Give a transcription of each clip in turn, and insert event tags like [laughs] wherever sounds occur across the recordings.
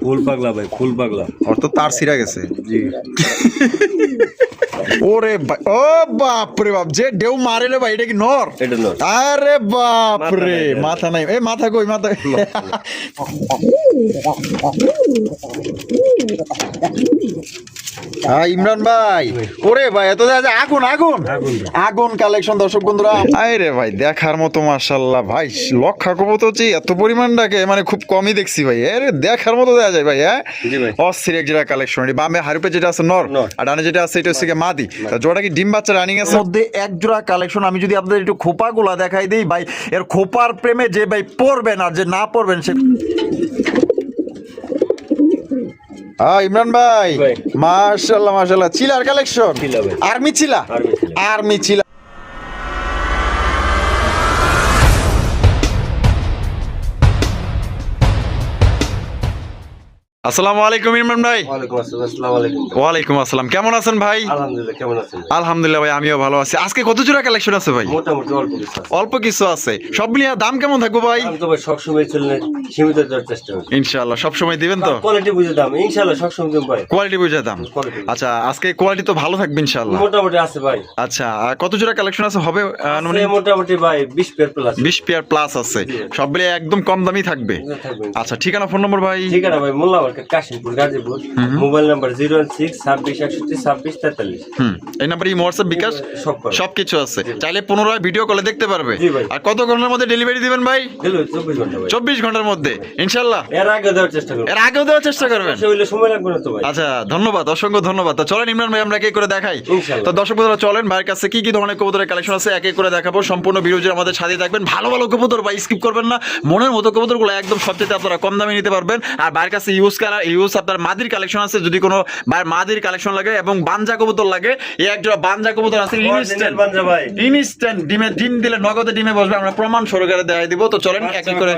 ফুল পাগলা ভাই ফুল পাগলা। ওর তো তার সিরা গেছে। জি। ওরে ভাই ও বাপ রে বাপ যে ঢেউ মারে রে ভাই এটা কি নর? এটা নর। আরে বাপ মাথা রে নাই, মাথা নাই। এ মাথা কই মাথা [laughs] হ্যাঁ ইমরান ভাই ওরে ভাই এত দেখা যায় আগুন। আগুন আগুন। আগুন কালেকশন দর্শক বন্ধুরা। আরে ভাই দেখার মতো মাশাল্লাহ ভাই লক্ষা কবুত হচ্ছে এত পরিমাণ ডাকে মানে খুব কমই দেখছি ভাই। আরে দেখার মতো দেখা যায় ভাই হ্যাঁ? জি অস্থির এক যেটা কালেকশন বামে হারুপে যেটা আছে নর। আর ডানে যেটা আছে এটা হচ্ছে মাদি। তা জোড়া কি ডিম বাচ্চা রানিং আছে? মধ্যে এক জোড়া কালেকশন আমি যদি আপনাদের একটু খোপাগুলা দেখাই দিই ভাই এর খোপার প্রেমে যে ভাই পড়বেন আর যে না পড়বেন সে ইমরান ভাই। মাশাল্লাহ মাশাল্লাহ চিলার কালেকশন। আর্মি চিলা আর্মি চিলা। আসসালামু আলাইকুম ইমরান ভাই। ওয়ালাইকুম আসসালাম কেমন আছেন ভাই? আলহামদুলিল্লাহ ভাই আমিও ভালো আছি। আজকে কত জোড়া কালেকশন আছে ভাই? অল্প কিছু আছে। সব মিলিয়ে দাম কেমন থাকব ভাই? ভাই সবসময় চলে সীমিত চেষ্টা ইনশাআল্লাহ সব সময় দিবেন তো? কোয়ালিটি বুঝে দাম। ইনশাআল্লাহ সবসময় দেব ভাই কোয়ালিটি বুঝে দাম। আচ্ছা আজকে কোয়ালিটি তো ভালো থাকবে ইনশাআল্লাহ। মোটামুটি আছে ভাই। আচ্ছা কত জোড়া কালেকশন আছে? হবে আছে মোটামুটি ভাই বিশ পেয়ার প্লাস বিশ পেয়ার প্লাস আছে। সব মিলিয়ে একদম কম দামি থাকবে। আচ্ছা ঠিকানা ফোন নম্বর ভাই? ঠিকানা ভাই Molla market Kashimpur Gazipur mobile number zero one six ছাব্বিশ একষট্টি ছাব্বিশ তেতাল্লিশ এই নাম্বার এই হোয়াটসঅ্যাপ বিকাশ সব করে। আছে চাইলে পুনরায় ভিডিও কলে দেখতে পারবে আর কত ঘণ্টার মধ্যে ডেলিভারি দিবেন ভাই চব্বিশ ঘণ্টা চব্বিশ ঘণ্টার মধ্যে ইনশাল্লাহ এর আগে দেওয়ার চেষ্টা করব এর আগেও দেওয়ার চেষ্টা করবেন সময় লাগবে না তো ভাই আচ্ছা ধন্যবাদ অসংখ্য ধন্যবাদ তো চলেন ইমরান ভাই আমরা করে দেখাই। তো দর্শক বন্ধুরা চলেন ভাইয়ের কাছে কি কি ধরনের কবুতরের কালেকশন আছে একে করে দেখাবো সম্পূর্ণ ভিডিও আমাদের সাথে থাকবেন ভালো ভালো কবুতর ভাই স্কিপ করবেন না মনের মতো কবুতরগুলো একদম সবচেয়ে আপনারা কম দামে নিতে পারবেন আর ভাইয়ের কাছে ইউজ কালার ইউজ আপনার মাদির কালেকশন আছে যদি কোনো মাদির কালেকশন লাগে এবং বানজা কবুতর লাগে এই একজোড়া বানজা কবুতর আছে ইনস্ট্যান্ট বাঞ্জা ভাই। ইনস্ট্যান্ট ডিমে ডিম দিলে নগদে ডিমে বসবে আমরা প্রমাণ সরকারে দেখাই দিব। তো চলেন একে করে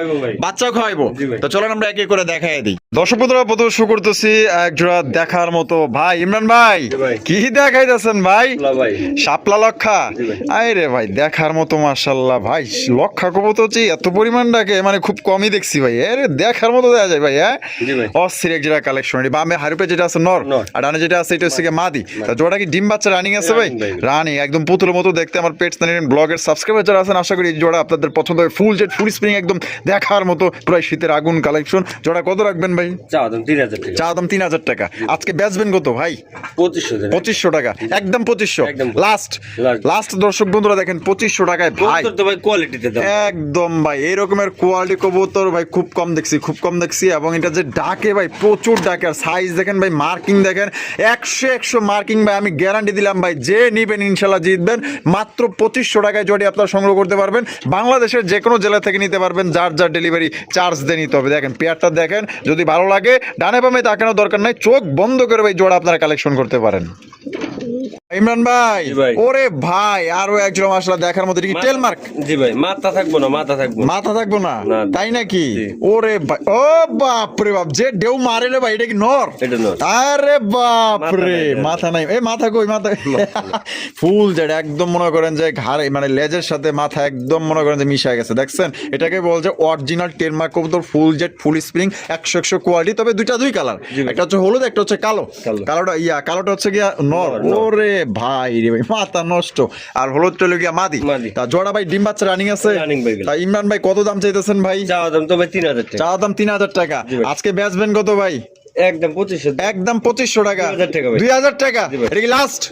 বাচ্চা খাওয়াইবো। তো চলেন আমরা একে করে দেখাই দিই। দর্শক বন্ধুরা প্রথম শুরু করতেছি একজোড়া দেখার মতো। ভাই ইমরান ভাই। কি দেখাইতেছেন ভাই? শাপলা লক্ষা? আরে রে ভাই দেখার মতো মার্শাল্লাহ ভাই। লক্ষা কবুতর এত পরিমাণ ডাকে মানে খুব কমই দেখছি ভাই। আরে দেখার মতো দেখা যায় ভাই হ্যাঁ? ভাই। অস্থির যেটা কালেকশন বামে হারুপে যেটা আছে নর। আর ডানে যেটা আছে এটা হচ্ছে মাদি। তা জোড়া কি ডিম বাচ্চা রানিং আছে ভাই? রানিং একদম পুতুলের মতো দেখতে আমার ব্লগের সাবস্ক্রাইবার যারা আছেন আশা করি জোড়া আপনাদের পছন্দ হবে। ফুল জেট ফুল স্প্রিং একদম দেখার মতো প্রায় শীতের আগুন কালেকশন জোড়া কত রাখবেন ভাই? চাও দাম তিন হাজার টাকা। চা দাম তিন হাজার টাকা। আজকে বেচবেন কত ভাই? পঁচিশশো টাকা পঁচিশশো টাকা। একদম পঁচিশশো। লাস্ট লাস্ট দর্শক বন্ধুরা দেখেন পঁচিশশো টাকায় ভাই। কোয়ালিটিতে একদম ভাই এই রকমের কোয়ালিটি কবুতর ভাই খুব কম দেখছি খুব কম দেখছি। এবং এটা যে ডাকে ভাই, প্রচুর ডাকার সাইজ দেখেন ভাই মার্কিং দেখেন, একশো একশো মার্কিং ভাই, আমি গ্যারান্টি দিলাম ভাই, যে নিবেন ইনশাল্লাহ জিতবেন, মাত্র পঁচিশশো টাকায় জড়ি আপনারা সংগ্রহ করতে পারবেন, বাংলাদেশের যে কোনো জেলা থেকে নিতে পারবেন, যার যার ডেলিভারি চার্জ দিয়ে নিতে হবে। দেখেন, পেয়ারটা দেখেন, যদি ভালো লাগে, ডানে বামে তাকানোর দরকার নাই, চোখ বন্ধ করে ভাই জোড়া আপনারা কালেকশন করতে পারেন। ইমরান ভাই ওরে ভাই আরও একজন আসলে দেখার মধ্যে কি টেল মার্ক জি ভাই মাথা থাকব না মাথা থাকব। মাথা থাকব না। তাই নাকি? ওরে ভাই ও বাপ রে বাপ যে ঢেউ মারে রে ভাই এটা কি নর। আরে বাপ রে মাথা নাই। এই মাথা কই মাথা ফুল জেড [laughs] একদম মনে করেন যে ঘাড়ে মানে লেজের সাথে মাথা একদম মনে করেন যে মিশে গেছে। দেখছেন? এটাকে বলছে অরিজিনাল টেনমার্ক কবুতর ফুল জেড ফুল স্প্রিং একশো একশো কোয়ালিটি তবে দুইটা দুই কালার একটা হচ্ছে হলুদ একটা হচ্ছে কালো। কালো। কালোটা ইয়া কালোটা হচ্ছে গিয়া নর। ওরে ভাই রে ভাই মাথা নষ্ট। আর হলুদ চলে গিয়া মাদি। তা জোড়া ভাই ডিম বাচ্চা রানিং আছে। তা ইমরান ভাই কত দাম চাইতেছেন ভাই? চাওয়া দাম তো ভাই তিন হাজার টাকা। দাম তিন হাজার টাকা। আজকে বেচবেন কত ভাই? একদম পঁচিশশো। একদম পঁচিশশো টাকা। 2000 টাকা দুই হাজার টাকা। এটা কি লাস্ট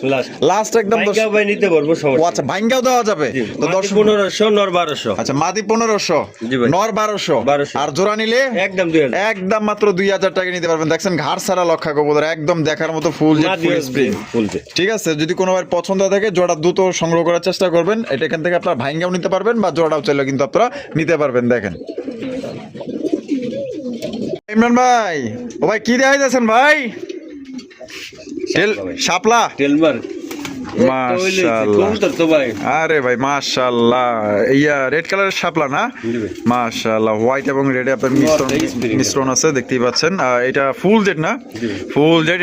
লাস্ট একদম ভাই নিতে পারব আচ্ছা ভাঙ্গাও দেওয়া যাবে। তো দশ পনেরোশো নর বারোশো। আচ্ছা মাদি পনেরোশো। নর বারোশো। 1200 আর জোড়া নিলে একদম দুই হাজার। একদম মাত্র দুই হাজার টাকা নিতে পারবেন। দেখছেন ঘাড় সারা লক্ষা কবুতর একদম দেখার মতো ফুল ঠিক আছে যদি কোনো ভাই পছন্দ থাকে জোড়া দ্রুত সংগ্রহ করার চেষ্টা করবেন। এটা এখান থেকে আপনারা ভাঙ্গাও নিতে পারবেন বা জোড়াও চাইলে কিন্তু আপনারা নিতে পারবেন দেখেন। ইমরান ভাই ও ভাই কি দেখাইতেছেন ভাই। শাপলা টেলমার মাশাআল্লাহ। কবুতর তো ভাই। আরে ভাই মাশাআল্লাহ। ইয়া রেড কালারের শাপলা না? জি হোয়াইট এবং রেডে আপনার মিশ্রণ মিশ্রণ আছে দেখতেই পাচ্ছেন। এটা ফুল জেড না? ফুল জেড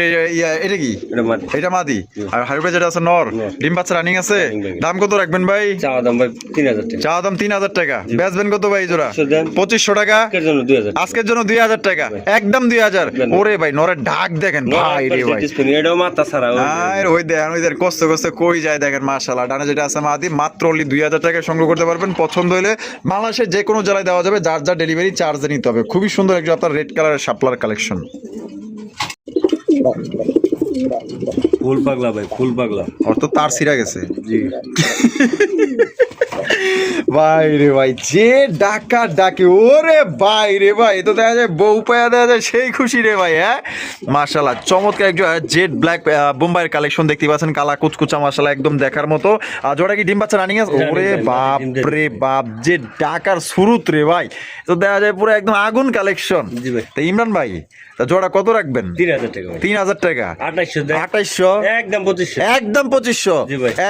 এটা কি? এটা মাদি। আর হাইব্রিড যেটা আছে নর। নর। ডিম বাচ্চা রানিং আছে। দাম কত রাখবেন ভাই? চাওয়া দাম ভাই তিন হাজার টাকা। চা দাম তিন হাজার টাকা। বেচবেন কত ভাই জোড়া? পঁচিশশো টাকা। আজকের জন্য দুই হাজার টাকা। একদম দুই হাজার। ওরে ভাই নরের ডাক দেখেন ভাই রে ভাই। ওই দেখেন ওই দেখেন কষ্ট কষ্ট কই যায় দেখেন মাশাল্লাহ ডানে যেটা আছে মাদি মাত্র অনলি দুই হাজার টাকায় সংগ্রহ করতে পারবেন। পছন্দ হলে বাংলাদেশের যে কোনো জেলায় দেওয়া যাবে যার যার ডেলিভারি চার্জে নিতে হবে। খুবই সুন্দর একজন আপনার রেড কালারের শাপলার কালেকশন ফুল পাগলা ভাই ফুল পাগলা। অর্থ তার সিরা গেছে। জি। [laughs] ভাই রে ভাই যে ডাকা ডাকে ওরে ভাই রে ভাই তো দেখা যায় বউ পায়া দেখা যায় সেই খুশি রে ভাই হ্যাঁ? মাশাল্লাহ চমৎকার একজন জেড ব্ল্যাক বোম্বাইয়ের কালেকশন দেখতে পাচ্ছেন কালা কুচকুচা মাশাল্লাহ একদম দেখার মতো। আর জোড়া কি ডিম বাচ্চা রানিং আছে? ওরে বাপ রে বাপ যে ডাকার শুরুত রে ভাই। তো দেখা যায় পুরো একদম আগুন কালেকশন। তো ইমরান ভাই তা জোড়া কত রাখবেন? তিন হাজার টাকা তিন হাজার টাকা। আঠাইশশো আঠাইশশো? একদম পঁচিশশো। একদম পঁচিশশো?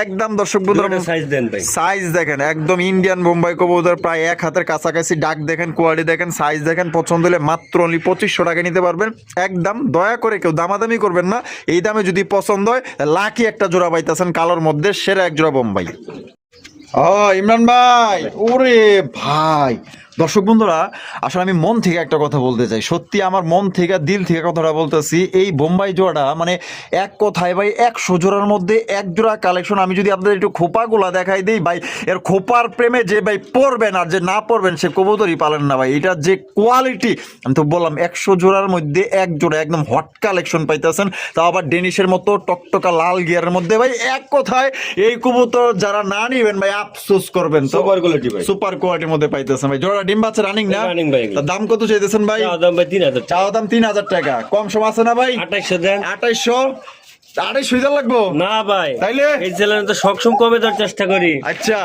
একদম দর্শক বন্ধুরা সাইজ দেন ভাই। সাইজ দেখেন একদম ইন্ডিয়ান বোম্বাই কবুতর, প্রায় এক হাতের কাছাকাছি ডাক দেখেন কোয়ালিটি দেখেন সাইজ দেখেন, পছন্দ হলে মাত্র অনলি পঁচিশশো টাকা নিতে পারবেন। একদম দয়া করে কেউ দামাদামি করবেন না, এই দামে যদি পছন্দ হয় লাকি একটা জোড়া পাইতেছেন কালোর মধ্যে, সেরা এক জোড়া বোম্বাই ও, ইমরান ভাই, ওরে ভাই দর্শক বন্ধুরা আসলে আমি মন থেকে একটা কথা বলতে চাই। সত্যি আমার মন থেকে দিল থেকে কথাটা বলতেছি এই বোম্বাই জোড়াটা মানে এক কথায় ভাই একশো জোড়ার মধ্যে এক জোড়া কালেকশন আমি যদি আপনাদের একটু খোপাগুলা দেখাই দিই ভাই এর খোপার প্রেমে যে ভাই পড়বেন আর যে না পড়বেন সে কবুতরই পালেন না ভাই। এটা যে কোয়ালিটি আমি তো বললাম একশো জোড়ার মধ্যে এক জোড়া একদম হট কালেকশন পাইতেছেন তাও আবার ডেনিশের মতো টকটকা লাল গিয়ারের মধ্যে ভাই এক কথায় এই কবুতর যারা না নিবেন ভাই আফসোস করবেন। সুপার কোয়ালিটি ভাই। সুপার কোয়ালিটির মধ্যে পাইতেছেন ভাই জোড়া ডিম বাচ্চা রানিং না? রানিং ভাই দাম কত চাইতেছেন ভাই? দাম ভাই তিন হাজার টাকা। চাওয়া দাম তিন হাজার টাকা। কম সম আছে না ভাই? আঠাইশো দেন। আঠাইশশো? আড়াইশো হাজার লাগবো? না ভাই। তাইলে? এই জেলার তো সবসময় কমে দেওয়ার চেষ্টা করি। আচ্ছা।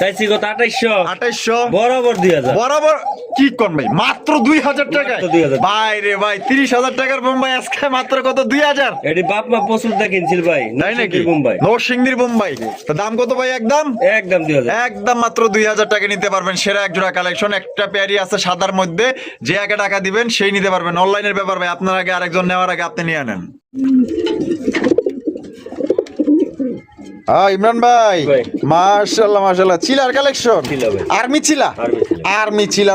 চাইছি কত? আঠাইশশো। আঠাইশো বরাবর দুই হাজার। বরাবর? কি কোন ভাই? মাত্র দুই হাজার টাকায়? মাত্র 2000 ভাই রে ভাই তিরিশ হাজার টাকার বোম্বাই আজকে মাত্র কত? দুই হাজার? এটি বাপ মা প্রচুর দা কিনছিল ভাই তাই নাকি? মুম্বাই নরসিংদীর বোম্বাই। তো দাম কত ভাই একদম? একদম দুই হাজার। একদম মাত্র দুই হাজার টাকা নিতে পারবেন। সেরা এক জোড়া কালেকশন। একটা পেয়ারি আছে সাদার মধ্যে। যে আগে টাকা দিবেন সেই নিতে পারবেন। অনলাইনের ব্যাপার ভাই আপনার আগে আরেকজন নেওয়ার আগে আপনি নিয়ে নেন। ইমরান ভাই চিলার কালেকশন আর্মি চিলা? আর্মি চিলা।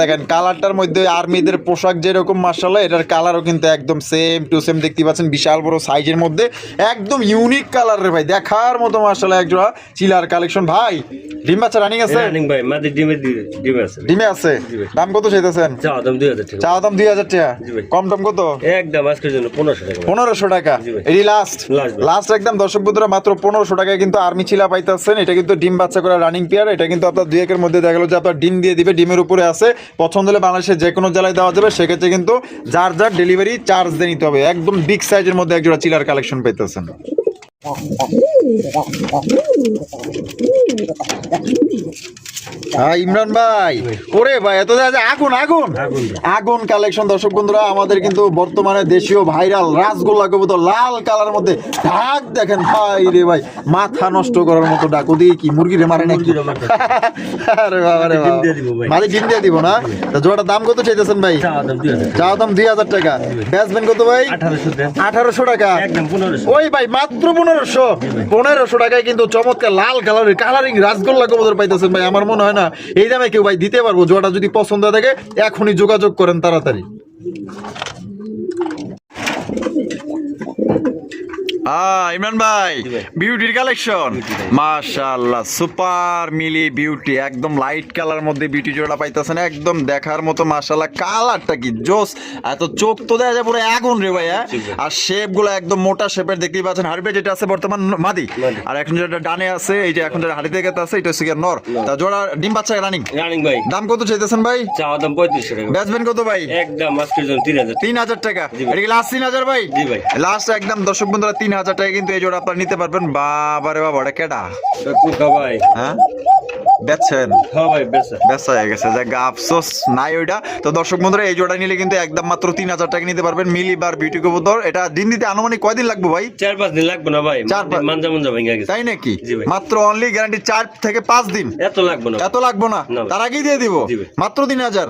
দেখেন কালারটার মধ্যে আর্মিদের পোশাক যেরকম এটার কালারও কিন্তু একদম সেম টু সেম দেখতে পাচ্ছেন। বিশাল বড় সাইজের মধ্যে। একদম ইউনিক কালার রে ভাই দেখার মতো মাশাআল্লাহ একজোড়া চিলার কালেকশন ভাই ডিম বাচ্চা রানিং আছে? রানিং ভাই মাদের ডিমে ডিমে আছে। ডিমে আছে? দাম কত চাইতেছেন? চাওয়া দাম দুই হাজার টাকা। চা দাম দুই হাজার টাকা। কম টম কত? একদম আজকের জন্য পনেরোশো টাকা। ভাই। পনেরোশো টাকা। জি এটি লাস্ট লাস্ট একদম দর্শক বন্ধুরা মাত্র পনেরোশো টাকায় কিন্তু আর্মি চিলা পাইতেছেন। এটা কিন্তু ডিম বাচ্চা করা রানিং পেয়ার এটা কিন্তু আপনার দুই একের মধ্যে দেখা গেলো যে আপনার ডিম দিয়ে দিবে, ডিমের উপরে আছে। পছন্দ হলে বাংলাদেশের যে কোনো জেলায় দেওয়া যাবে। সেক্ষেত্রে কিন্তু যার যার ডেলিভারি চার্জ দিয়ে নিতে হবে। একদম বিগ সাইজের মধ্যে একজোড়া চিলার কালেকশন পাইতেছেন। হ্যাঁ ইমরান ভাই। ওরে ভাই এত আগুন আগুন। আগুন। কালেকশন দর্শক বন্ধুরা আমাদের কিন্তু বর্তমানে দেশীয় ভাইরাল রাসগোল্লা কবুতর লাল কালার মধ্যে ডাক দেখেন। ভাই রে ভাই মাথা নষ্ট করার মতো ডাক ওদিকে কি মুরগি রে মারে নাকি? মুরগিরে আরে বাবা রে ডিম দিয়ে দিব মাঝে ডিম দিয়ে দিব না? তা জোড়াটার দাম কত চাইতেছেন ভাই? চাওয়া দাম দুই হাজার। চাও দাম দুই হাজার টাকা। বেচবেন কত ভাই? আঠারোশো টাকা। ওই ভাই মাত্র পনেরোশো। পনেরোশো টাকায় কিন্তু চমৎকার লাল কালারের কালারিং রাসগোল্লা কবুতর পাইতেছেন ভাই। আমার মনে হয় না। এই দামে কেউ ভাই দিতে পারব, জোয়াটা যদি পছন্দ থাকে, এখনই যোগাযোগ করেন তাড়াতাড়ি। ইমরান ভাই বিউটির কালেকশন মাশাআল্লাহ সুপার মিলি বিউটি একদম লাইট কালার মধ্যে বিউটি জোড়া পাইতেছেন একদম দেখার মতো মাশাআল্লাহ কালারটা কি জোস এত চোখ তো দেখা যায় পুরো আগুন রে ভাই হ্যাঁ? জি ভাই। আর শেপগুলো একদম মোটা শেপের দেখতেই পাচ্ছেন হারবে যেটা আছে বর্তমান মাদি। আর এখন যেটা ডানে আছে এই যে এখন যেটা হাড়ি থেকে আছে এটা হচ্ছে নর। তা জোড়া ডিম বাচ্চা রানিং রানিং ভাই। দাম কত চাইতেছেন ভাই? চাওয়া দাম পঁয়ত্রিশশো টাকা। বেচবেন কত ভাই? একদম আজকের জন্য তিন হাজার। তিন হাজার টাকা। এটা কি লাস্ট তিন হাজার ভাই? জি ভাই। লাস্ট একদম দর্শক বন্ধুরা তিন হাজার টাকা কিন্তু এই জোড়া আপনারা নিতে পারবেন। বাবারে বাবা এটা কেডা ভাই। হ্যাঁ? বেচছেন? হ্যাঁ ভাই বেসা ব্যস্ত হয়ে গেছে। যাক গা, আফসোস নাই ওইটা। তো দর্শক বন্ধুরা এই জোড়া নিলে কিন্তু একদম মাত্র তিন হাজার টাকা নিতে পারবেন। মিলিবার বিউটি কবুতর। এটা দিন দিতে আনুমানিক কয়দিন লাগবে ভাই? চার পাঁচ দিন লাগবে না ভাই। চার পাঁচ- মাঞ্জা মাঞ্জা ভেঙে গেছে। তাই নাকি? মাত্র অনলি গ্যারান্টি চার থেকে পাঁচ দিন। এত লাগবে না। এত লাগবো না। না। তার আগেই দিয়ে দিব। মাত্র তিন হাজার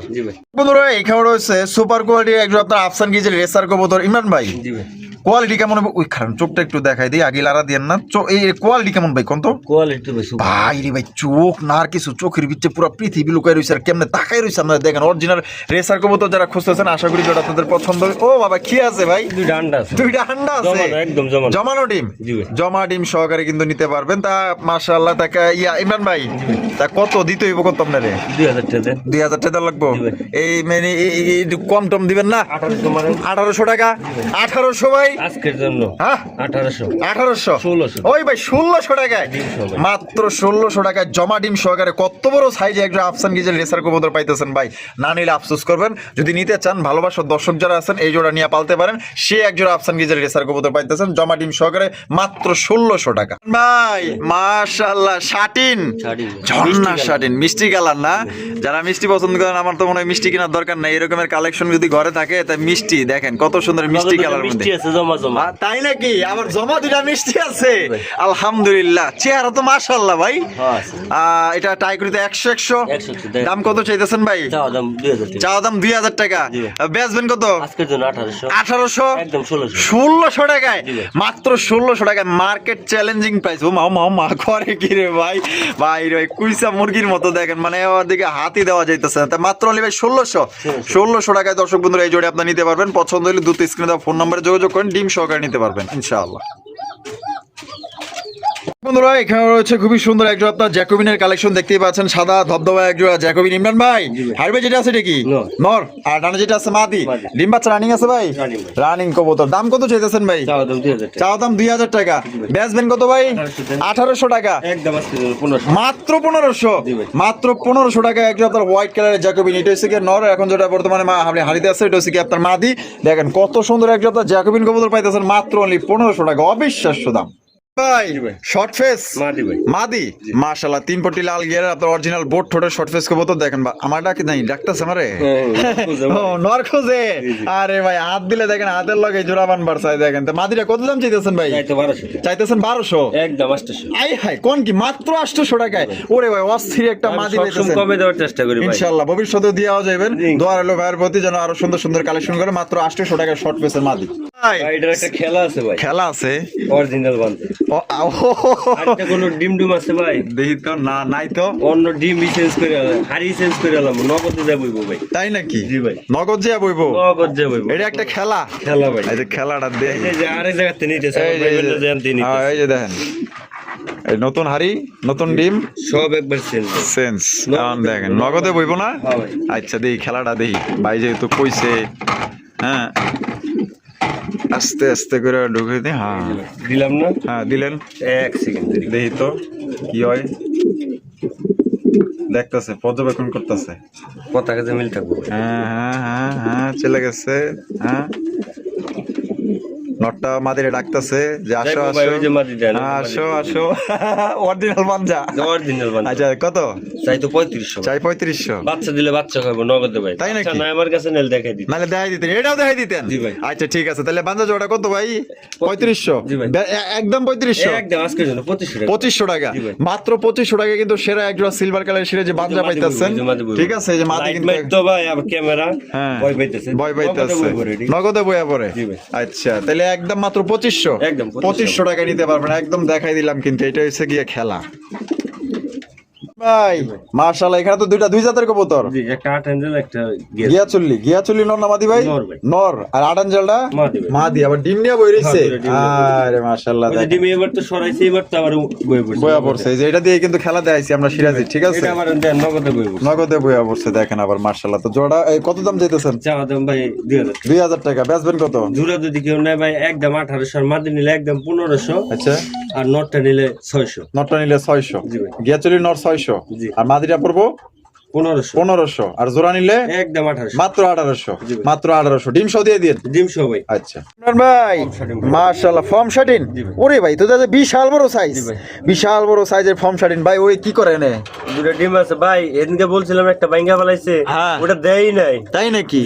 বন্ধুরা এখানে রয়েছে সুপার কোয়ালিটি একজন আপনার আফসান গিজের রেসার কবুতর। ইমরান ভাই? জি ভাই। কোয়ালিটি কেমন হবে? ওই খারাপ চোখটা একটু দেখাই দিই আগে লারা দিয়ে না। চো- এই কোয়ালিটি কেমন ভাই কোন তো? কোয়ালিটি ভাই রে ভাই চোখ না আর কিছু চোখের ভিতরে পুরো পৃথিবী লুকাই রয়েছে আর কেমনে তাকাই রয়েছে আপনারা দেখেন। অরিজিনাল রেসার কবুতর যারা খুঁজতেছেন আশা করি যেটা আপনাদের পছন্দ হবে। ও বাবা কি আছে ভাই? দুইটা আন্ডা আছে। দুইটা আন্ডা আছে? জমানো, একদম জমানো। জমানো ডিম? জমা ডিম সহকারে কিন্তু নিতে পারবেন। তা মাশাআল্লাহ তাকে ইয়া ইমরান ভাই তা কত দিতে হইব কত আপনারে? দুই হাজার টাকা। দেন দুই হাজার টাকা লাগবো? এই মানে কম টম দিবেন না? আঠারোশো মানে। আঠারোশো টাকা? আঠারোশো ভাই? আজকের জন্য হ্যাঁ? আঠারোশো। আঠারোশো? 1600 ওই ভাই ষোলোশো টাকায়? মাত্র ষোলোশো টাকায় জমা ডিম সহকারে কত বড় সাইজে একজন আফসান গিজের রেসার কবুতর পাইতেছেন ভাই? না নিলে আফসোস করবেন। যদি নিতে চান ভালোবাসার দর্শক যারা আছেন এই জোড়া নিয়ে পালতে পারেন। সে একজন আফসান গিজের রেসার কবুতর পাইতেছেন জমা ডিম সহকারে মাত্র ষোলোশো টাকা। ভাই মাশাল্লাহ শাটিন। শাটিন। ঝর্ণা মিষ্টি শাটিন মিষ্টি কালার না? যারা মিষ্টি পছন্দ করেন আমার তো মনে হয় মিষ্টি কেনার দরকার নাই। এরকমের কালেকশন যদি ঘরে থাকে তাই মিষ্টি। দেখেন কত সুন্দর মিষ্টি কালার মধ্যে। জমা জমা। তাই নাকি? আমার জমা দুটা মিষ্টি আছে। আলহামদুলিল্লাহ। চেহারা তো মাশাল্লাহ ভাই। হ্যাঁ এটা টাইকুরিতে একশো একশো। দাম কত চাইতেছেন ভাই? চাওয়া দাম দুই হাজার টাকা। বেচবেন কত? আঠারোশো। ষোলোশো। টাকায়? মাত্র ষোলোশো টাকায় মার্কেট চ্যালেঞ্জিং প্রাইস ও মা মা মা করে কি রে ভাই? ভাই রে কুইসা মুরগির মতো দেখেন। মানে ওর দিকে হাতি দেওয়া যাইতেছে না। তা মাত্র হলে ভাই ষোলোশো। ষোলোশো। টাকায় দর্শক বন্ধুরা এই জোড়ে আপনার নিতে পারবেন। পছন্দ হলে দুটো স্ক্রিনে দেওয়া ফোন নাম্বারে যোগাযোগ করেন। ডিম সহকারে নিতে পারবেন ইনশাআল্লাহ। বন্ধুরা এখানে রয়েছে খুবই সুন্দর একজোড়া আপনার জ্যাকোবিনের কালেকশন দেখতেই পাচ্ছেন সাদা ধবধবা একজোড়া জ্যাকোবিন। ইমরান ভাই। হারবে যেটা আছে এটা কি নর। আর ডানে যেটা আছে মাদি। ডিম বাচ্চা রানিং আছে ভাই। রানিং কবুতর। দাম কত চাইতেছেন ভাই? চাওয়া দাম দুই হাজার টাকা। চাও দাম দুই হাজার টাকা। বেচবেন কত ভাই? আঠারোশো টাকা। মাত্র পনেরোশো। মাত্র পনেরোশো টাকা একজন আপনার হোয়াইট কালারের জ্যাকোবিন। এটা হচ্ছে কি নর। এখন যেটা বর্তমানে হারিতে আছে এটা হচ্ছে কি আপনার মাদি। দেখেন কত সুন্দর একজন আপনার জ্যাকোবিন কবুতর পাইতেছেন মাত্র অনলি পনেরোশো টাকা। অবিশ্বাস্য দাম। ভাই শর্ট ফেস মাদি তিন পটি লাল আপনার অরিজিনাল বোট ঠোঁটের শর্ট ফেস কবুতর দেখেন বা আমার ডাকি নাই ডাকতেছে আমারে? [laughs] ও নর খোঁজে? আরে ভাই হাত দিলে দেখেন হাতের লগে জোড়া বানবার দেখেন। তো মাদিরা কত দাম চাইতেছেন ভাই? বারোশো চাইতেছেন বারোশো? একদম আটশোশো। আই হাই কোন কি মাত্র আটশোশো টাকায়? ওরে ভাই অস্থির একটা মাদি কমে দেওয়ার চেষ্টা করি ভবিষ্যতে দেওয়া যাবেন জি। দোয়া ভাইয়ের প্রতি যেন আরও সুন্দর সুন্দর কালেকশন করে মাত্র আটশোশো টাকায় শর্ট পেসের মাদি। খেলা আছে ভাই। খেলা আছে? অরিজিনাল বানতে। ও, আও, আরেকটা ডিম ডিম আছে ভাই? দেখি তো না নাই তো। অন্য ডিম চেঞ্জ করে হাড়ি চেঞ্জ করে নগদে যাব ভাই। তাই নাকি? জি ভাই। নগদ যে বইবো? নগদ এটা একটা খেলা। খেলা ভাই। এই যে খেলাটা দে। এই যে আরেক জায়গাতে নিতেছে এই। হ্যাঁ, এই যে দেখেন। এই নতুন হাড়ি নতুন ডিম। সব একবার চেঞ্জ এখন দেখেন নগদে বইব না? হ্যাঁ আচ্ছা দেখি খেলাটা দেখি। ভাই যেহেতু কইছে হ্যাঁ আস্তে আস্তে করে ঢুকে দিই হ্যাঁ। দিলাম না? হ্যাঁ দিলেন। এক সেকেন্ড দেখি তো কি হয়? দেখতেছে পর্যবেক্ষণ করতেছে। পতাকা যে মিল থাকব। হ্যাঁ হ্যাঁ হ্যাঁ হ্যাঁ চলে গেছে হ্যাঁ। নটটা মাদিরে ডাকতেছে যে আসো আসো। হ্যাঁ, আসো আসো। অরিজিনাল পাঞ্জা অরিজিনাল আচ্ছা কত? চাই তো পঁয়ত্রিশশো। চাই পঁয়ত্রিশশো। বাচ্চা দিলে বাচ্চা নগদে ভাই। তাই নাকি? না আমার কাছে নেল দেখাই নাহলে দেখাই দিতেন এটাও দেখাই দিতেন? জি ভাই। আচ্ছা ঠিক আছে তাহলে জোড়া কত ভাই? পঁয়ত্রিশশো। জি ভাই। বে- এ- একদম পঁয়ত্রিশশো। একদম আজকের জন্য পঁচিশশো টাকা। টাকা। মাত্র পঁচিশশো টাকা কিন্তু সেরা একজোড়া সিলভার কালার সিরে যে বাঞ্জা পাইতেছেন। ঠিক আছে এই যে মাদি কিন্তু তো ভাই আবার ক্যামেরা ভয় পাইতেছে। ভয় পাইতেছে। নগদে বইয়া পড়ে। আচ্ছা তাহলে একদম মাত্র পঁচিশশো। একদম পঁচিশশো। টাকা নিতে পারবেন। একদম দেখাই দিলাম কিন্তু এটা হচ্ছে গিয়ে খেলা। ভাই। মাশাআল্লাহ এখানে তো দুইটা দুই জাতের কবুতর। জি একটা আট একটা গিয়াচুল্লি গিয়াচুল্লি নর না মাদি ভাই? নর আর আট মাদি আবার ডিম নিয়ে বই রইছে? আরে মাশাআল্লাহ মানে ডিম এবার তো সরাইছে এবার তো আবার বই পড়ছে। বই পড়ছে এই যে এটা দিয়ে কিন্তু খেলা দেয়াইছি আমরা সিরাজি ঠিক আছে? এটা আবার নগদে বই নগদে বই পড়ছে দেখেন আবার মাশাআল্লাহ। তো জোড়া কত দাম চাইতেছেন? চাওয়া দাম ভাই 2000 2000 টাকা। বেচবেন কত? জোড়া যদি কেউ নেয় ভাই একদম 1800 মাদি নিলে একদম 1500 আচ্ছা। আর নটটা নিলে 600 নটটা নিলে 600 জি ভাই। গিয়াচুল্লি নর 600 দুইশো আর মাদিটা পড়ব? পনেরোশো। আর জোড়া নিলে একদম আঠারোশো। মাত্র আঠারোশো। মাত্র আঠারোশো। ডিম সহ দিয়ে দিন ডিম সহ ভাই। আচ্ছা। ভাই শার্টিন। ফর্ম শার্টিন ওরে ভাই তো দাদা বিশাল বড় সাইজ বিশাল বড় সাইজের ফর্ম শার্টিন ভাই ওই কি করে দুটো ডিম আছে। ভাই এদিনকে বলছিলাম একটা বাইঙ্গা ফেলাইছে হ্যাঁ। ওটা দেয় নাই। তাই নাকি?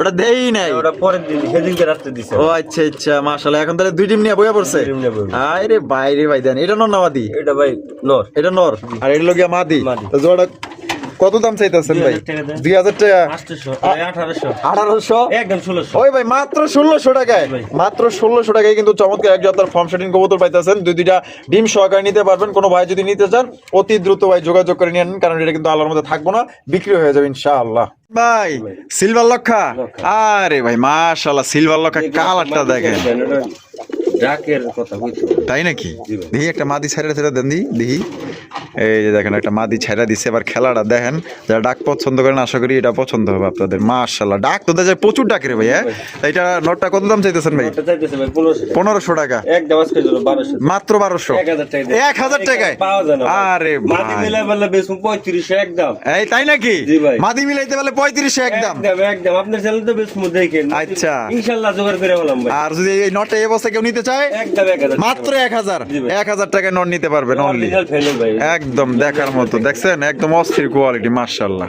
ওটা দেই নাই? ওটা পরের দিন সেদিনকে রাত্রে দিছে। ও আচ্ছা আচ্ছা মাশাআল্লাহ। এখন তাহলে দুই টিম নিয়ে বইয়া পড়ছে? দুই। আরে ভাই দেন। এটা নর না মাদি? এটা ভাই নর। এটা নর। আর এটা মাদি? মাদি। তো জোড়া কত দাম চাইতেছেন ভাই? 2000 টাকা দেন। দুই হাজার টাকা? আঠারোশো। আঠারোশো? একদম ষোলোশো। ওই ভাই মাত্র ষোলোশো টাকায়। মাত্র ষোলোশো টাকায় কিন্তু চমৎকার এক জাতের ফর্ম সেটিং কবুতর পাইতেছেন। দুই দুইটা ডিম সহকারে নিতে পারবেন। কোনো ভাই যদি নিতে চান অতি দ্রুত ভাই যোগাযোগ করে নিয়ে কারণ এটা কিন্তু আল্লাহর মধ্যে থাকব না বিক্রি হয়ে যাবে ইনশাআল্লাহ। ভাই সিলভার লক্ষা? আরে ভাই মাশাআল্লাহ সিলভার লক্ষা কালারটা দেখেন। ডাকের কথা তাই নাকি। দেখি একটা মাদি ছাইড়া ছেড়ে দেন দি দেখি। এই যে দেখেন একটা মাদি ছাইড়া দিচ্ছে এবার খেলাটা দেখেন। যারা ডাক পছন্দ করেন আশা করি এটা পছন্দ হবে আপনাদের। মাশাল্লাহ ডাক তো দেখা যায় প্রচুর ডাকে রে ভাই হ্যাঁ? এটা নটটা কত দাম চাইতেছেন ভাই? পনেরোশো টাকা। মাত্র বারোশো। এক হাজার টাকায়। আরে পঁয়ত্রিশশো একদম এই তাই নাকি? মাদি মিলাইতে পারলে পঁয়ত্রিশে একদম একদম আপনার চ্যানেল তো বেশ দেখেন। আচ্ছা। ইনশাল্লাহ জোগাড় করে বললাম আর যদি এই নটটা এ অবস্থায় কেউ নিতে চায় মাত্র এক হাজার? এক হাজার টাকায় নট নিতে পারবেন অনলি একদম দেখার মতো। দেখছেন? একদম অস্থির কোয়ালিটি মার্শাল্লাহ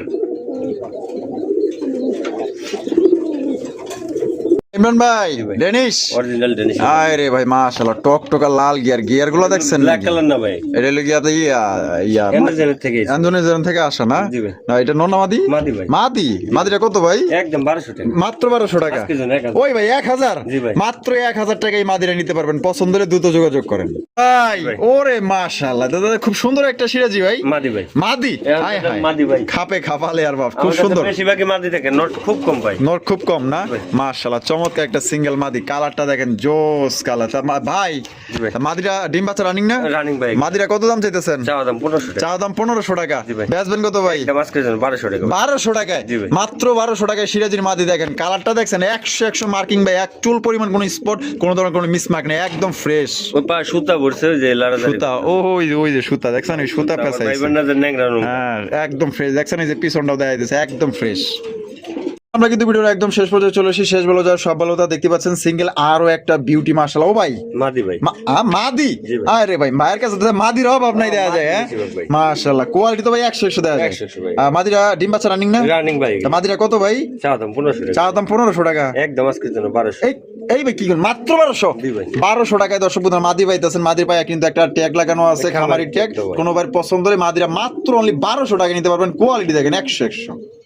ইমরান ভাই ভাই। ডেনিশ অরিজিনাল ডেনিশ আয় রে ভাই মাশাল্লাহ টক টকা লাল গিয়ার গিয়ারগুলো দেখছেন ব্ল্যাক কালার না ভাই। এটা হলো গিয়া ইয়া ইয়া থেকে। থেকে আসা না? না এটা নোনা মাদি? মাদি ভাই। মাদি? মাদিটা কত ভাই? একদম বারোশো টাকা। মাত্র বারোশো টাকা। ওই ভাই এক হাজার? জি ভাই। মাত্র এক হাজার টাকা এই মাদিরা নিতে পারবেন। পছন্দ হলে দ্রুত যোগাযোগ করেন। ভাই। ভাই। ওরে মাশাল্লাহ দাদা খুব সুন্দর একটা সিরাজি ভাই। মাদি ভাই। মাদি? হায় হায়। মাদি ভাই। খাপে খাপালে আর বাপ খুব সুন্দর। বেশিরভাগই মাদি থাকে নট খুব কম পাই নর খুব কম না? ভাই। মাশাল্লাহ চমৎকার একটা সিঙ্গেল মাদি কালারটা দেখেন জোস কালার। ভাই ভাই। মাদিরা ডিম বাচ্চা রানিং না? রানিং ভাই মাদিরা কত দাম চাইতেছেন? চাওয়া দাম পনেরোশো টাকা। চা দাম পনেরোশো টাকা। বেচবেন কত ভাই? বারোশো টাকা। ভাই। বারোশো টাকায়? মাত্র বারোশো টাকায় সিরাজির মাদি দেখেন। কালারটা দেখছেন একশো একশো মার্কিং ভাই এক চুল পরিমাণ কোনো স্পট কোনো ধরনের কোনো মিসমার্ক নেই একদম ফ্রেশ ওই পা সুতা ভরছে যে লারা সুতা ও ওই যে ওই যে সুতা দেখছেন? ওই সুতা পেঁচাইছে হ্যাঁ একদম ফ্রেশ দেখছেন? এই যে পিছনটাও দেখা যাচ্ছে একদম ফ্রেশ আমরা কিন্তু ভিডিওর একদম শেষ পর্যায়ে চলে এসেছি। শেষ বলো যার সব ভালো তা দেখতে পাচ্ছেন। সিঙ্গেল আরও একটা বিউটি মার্শাল ও ভাই। মাদি ভাই। মাদি? আরে ভাই মায়ের কাছে তো মাদির অভাব নাই দেওয়া যায় হ্যাঁ? মাদি ভাই। মাশাল্লাহ কোয়ালিটি তো ভাই একশো একশো দেওয়া যায়। 100 একশো ভাই। আহ, মাদিরা ডিম বাচ্চা রানিং না? রানিং ভাই। মাদিরা কত ভাই? দাম পনেরোশো চা দাম পনেরোশো টাকা। একদম আজকের জন্য বারোশো। এই ভাই কি মাত্র বারোশো? বারোশো টাকায় দর্শক বন্ধুরা মাদি পাইতেছেন। মাদির পায়ে কিন্তু একটা ট্যাগ লাগানো আছে খামারি ট্যাগ ভাই। কোনো ভাই। পছন্দ হলে মাদিরা মাত্র অনলি বারোশো টাকা নিতে পারবেন। কোয়ালিটি দেখেন একশো একশো।